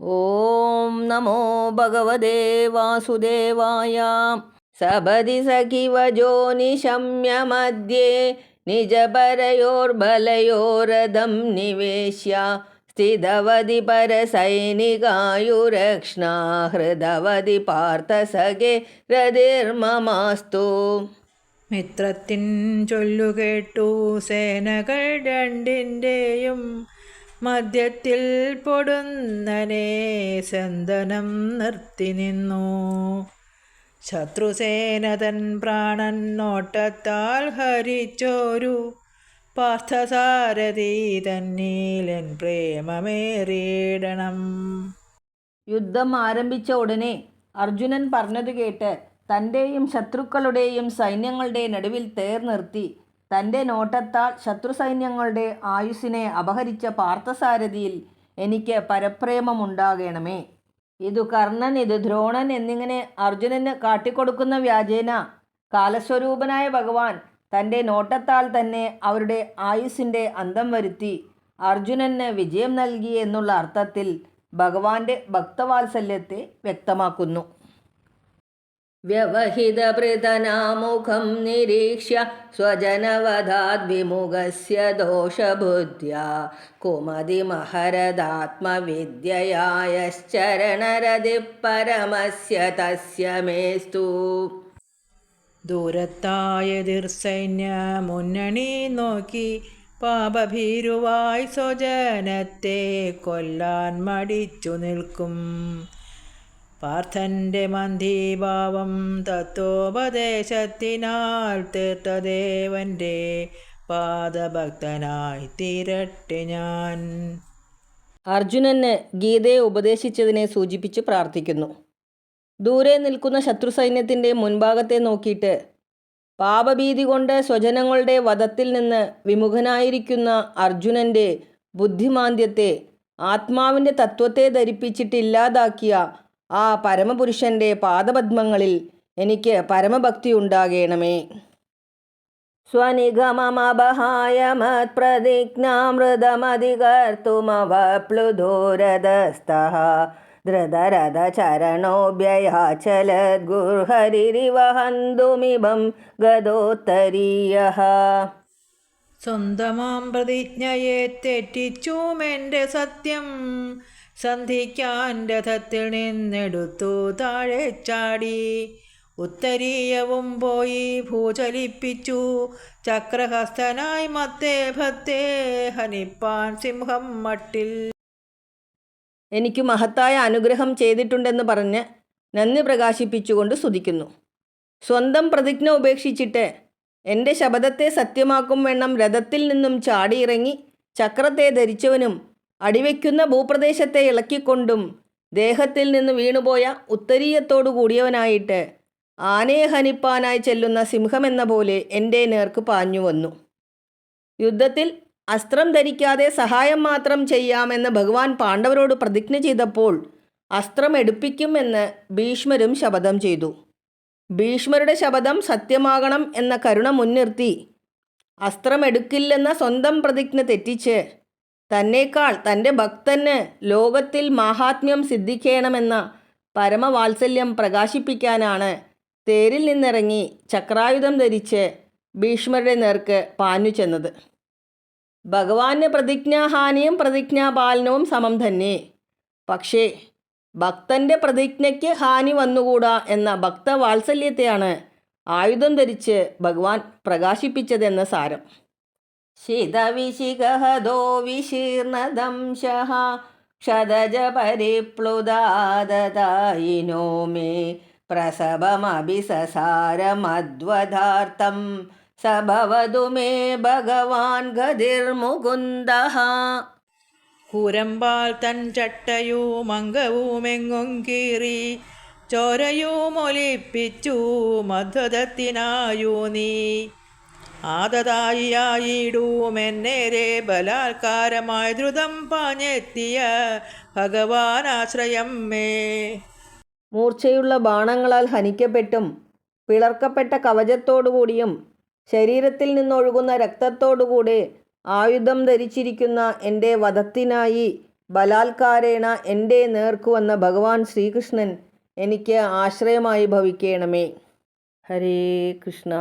ഓം നമോ ഭഗവതേ വാസുദേവായ. സപതി സഖിവജോ നിശമ്യ മധ്യേ നിജപരയോർബലയോരഥം നിവേശ്യ. സ്ഥിതവതി പരസൈനികായുരക്ഷ്ണാ ഹൃദവതി പാർത്ഥസഖേ ഹൃതിർമമാസ്തു മിത്രത്തിൻ ചൊല്ലുകേട്ടു സേനകൾ രണ്ടിന്റെയും മധ്യത്തിൽ പൊടുന്നനെ സന്തനം നിർത്തി നിന്നു. ശത്രുസേന തൻ പ്രാണൻ നോട്ടത്താൽ ഹരിച്ചോരു. പാർത്ഥസാരഥി തന്നീലൻ പ്രേമമേറിയിടണം യുദ്ധം ആരംഭിച്ച ഉടനെ അർജുനൻ പറഞ്ഞത് കേട്ട് തന്റെയും ശത്രുക്കളുടെയും സൈന്യങ്ങളുടെ നടുവിൽ തേർ നിർത്തി തന്റെ നോട്ടത്താൽ ശത്രു സൈന്യങ്ങളുടെ ആയുസ്സിനെ അപഹരിച്ച പാർത്ഥസാരഥിയിൽ എനിക്ക് പരപ്രേമമുണ്ടാകണമേ. ഇതു കർണൻ ഇത് ദ്രോണൻ എന്നിങ്ങനെ അർജുനന് കാട്ടിക്കൊടുക്കുന്ന വ്യാജേന കാലസ്വരൂപനായ ഭഗവാൻ തന്റെ നോട്ടത്താൽ തന്നെ അവരുടെ ആയുസ്സിന്റെ അന്തം വരുത്തി അർജുനന് വിജയം നൽകി എന്നുള്ള അർത്ഥത്തിൽ ഭഗവാന്റെ ഭക്തവാത്സല്യത്തെ വ്യക്തമാക്കുന്നു. വ്യവഹിതപൃതനാമുഖം നിരീക്ഷ്യ സ്വജനവധാത് വിമുഖസ്യ ദോഷബുദ്ധ്യാ കുമതിമഹരദാത്മവിദ്യയായശ്ചരണരതി പരമസ്യ തസ്യ മേസ്തു. ദൂരത്തായെതിർ സൈന്യ മുന്നണി നോക്കി പാപഭീരുവായി സ്വജനത്തെ കൊല്ലാൻ മടിച്ചു നിൽക്കും. പാർത്ഥന്റെ മന്ദീഭാവം തത്വോപദേശത്തിനാൽ തീർത്ഥദേവന്റെ പാദഭക്തനായി തീരട്ടെ ഞാൻ. അർജുനന് ഗീതയെ ഉപദേശിച്ചതിനെ സൂചിപ്പിച്ച് പ്രാർത്ഥിക്കുന്നു. ദൂരെ നിൽക്കുന്ന ശത്രു സൈന്യത്തിന്റെ മുൻഭാഗത്തെ നോക്കിയിട്ട് പാപഭീതി കൊണ്ട് സ്വജനങ്ങളുടെ വധത്തിൽ നിന്ന് വിമുഖനായിരിക്കുന്ന അർജുനന്റെ ബുദ്ധിമാന്ദ്യത്തെ ആത്മാവിന്റെ തത്വത്തെ ധരിപ്പിച്ചിട്ടില്ലാതാക്കിയ ആ പരമപുരുഷന്റെ പാദപദ്മങ്ങളിൽ എനിക്ക് പരമഭക്തി ഉണ്ടാകേണമേ. സ്വനിഗമമപഹായ മത്പ്രതിജ്ഞാമൃതമധികർത്തുമവപ്ലുധോരതസ്ഥः ധൃതരഥചരണോऽഭ്യയാചലദ്ഗുർഹരിരിവഹന്തുമിഭം ഗതോത്തരീയः സ്വന്തമാം പ്രതിജ്ഞയെ തെറ്റിച്ചുമെന്റെ സത്യം സന്ധിക്കാൻ രഥത്തിൽ നിന്നെടുത്തു താഴെ ചാടി. ഉത്തരീയവും പോയി ഭൂചലിപ്പിച്ചു. ചക്രഹസ്തനായി മത്തേ ഭത്തേ ഹനിപ്പാൻ സിംഹം മട്ടിൽ. എനിക്ക് മഹത്തായ അനുഗ്രഹം ചെയ്തിട്ടുണ്ടെന്ന് പറഞ്ഞ് നന്ദി പ്രകാശിപ്പിച്ചുകൊണ്ട് സ്തുതിക്കുന്നു. സ്വന്തം പ്രതിജ്ഞ ഉപേക്ഷിച്ചിട്ട് എന്റെ ശബദത്തെ സത്യമാക്കും വേണം രഥത്തിൽ നിന്നും ചാടിയിറങ്ങി ചക്രത്തെ ധരിച്ചവനും അടിവയ്ക്കുന്ന ഭൂപ്രദേശത്തെ ഇളക്കിക്കൊണ്ടും ദേഹത്തിൽ നിന്ന് വീണുപോയ ഉത്തരീയത്തോടു കൂടിയവനായിട്ട് ആനയെ ഹനിപ്പാനായി ചെല്ലുന്ന സിംഹമെന്ന പോലെ എന്റെ നേർക്ക് പാഞ്ഞു വന്നു. യുദ്ധത്തിൽ അസ്ത്രം ധരിക്കാതെ സഹായം മാത്രം ചെയ്യാമെന്ന് ഭഗവാൻ പാണ്ഡവരോട് പ്രതിജ്ഞ ചെയ്തപ്പോൾ അസ്ത്രം എടുപ്പിക്കുമെന്ന് ഭീഷ്മരും ശപഥം ചെയ്തു. ഭീഷ്മരുടെ ശപഥം സത്യമാകണം എന്ന കരുണ മുൻനിർത്തി അസ്ത്രം എടുക്കില്ലെന്ന സ്വന്തം പ്രതിജ്ഞ തെറ്റിച്ച് തന്നേക്കാൾ തന്റെ ഭക്തന് ലോകത്തിൽ മാഹാത്മ്യം സിദ്ധിക്കണമെന്ന പരമവാത്സല്യം പ്രകാശിപ്പിക്കാനാണ് തേരിൽ നിന്നിറങ്ങി ചക്രായുധം ധരിച്ച് ഭീഷ്മരുടെ നേർക്ക് പാഞ്ഞു ചെന്നത്. ഭഗവാന് പ്രതിജ്ഞാഹാനിയും പ്രതിജ്ഞാപാലനവും സമം തന്നെ. പക്ഷേ ഭക്തന്റെ പ്രതിജ്ഞയ്ക്ക് ഹാനി വന്നുകൂടാ എന്ന ഭക്തവാത്സല്യത്തെയാണ് ആയുധം ധരിച്ച് ഭഗവാൻ പ്രകാശിപ്പിച്ചതെന്ന സാരം. ശിതവിശിഖഹദോ വിശീർണദംശഃ ക്ഷതജ പരിപ്ലുതാദതായിനോ മേ പ്രസവമഭിസസാരമദ്വധാർത്ഥം സഭവതു മേ ഭഗവാൻ ഗതിർമുകുന്ദഃ കുരമ്പാൽ തൻ ചട്ടയും അംഗവുമെങ്ങും കീറി ചോരയും ഒലിപ്പിച്ചു മധ്വതത്തിനായു നീ. ആദതായിയായിടുമെന്നേരെ ബലാത്കാരമായി ദ്രുതം പാഞ്ഞെത്തിയ ഭഗവാനാശ്രയം മേ. മൂർച്ചയുള്ള ബാണങ്ങളാൽ ഹനിക്കപ്പെട്ടും പിളർക്കപ്പെട്ട കവചത്തോടുകൂടിയും ശരീരത്തിൽ നിന്നൊഴുകുന്ന രക്തത്തോടുകൂടി ആയുധം ധരിച്ചിരിക്കുന്ന എന്റെ വധത്തിനായി ബലാത്കാരേണ എന്റെ നേർക്കു വന്ന ഭഗവാൻ ശ്രീകൃഷ്ണൻ എനിക്ക് ആശ്രയമായി ഭവിക്കണമേ. ഹരേ കൃഷ്ണ.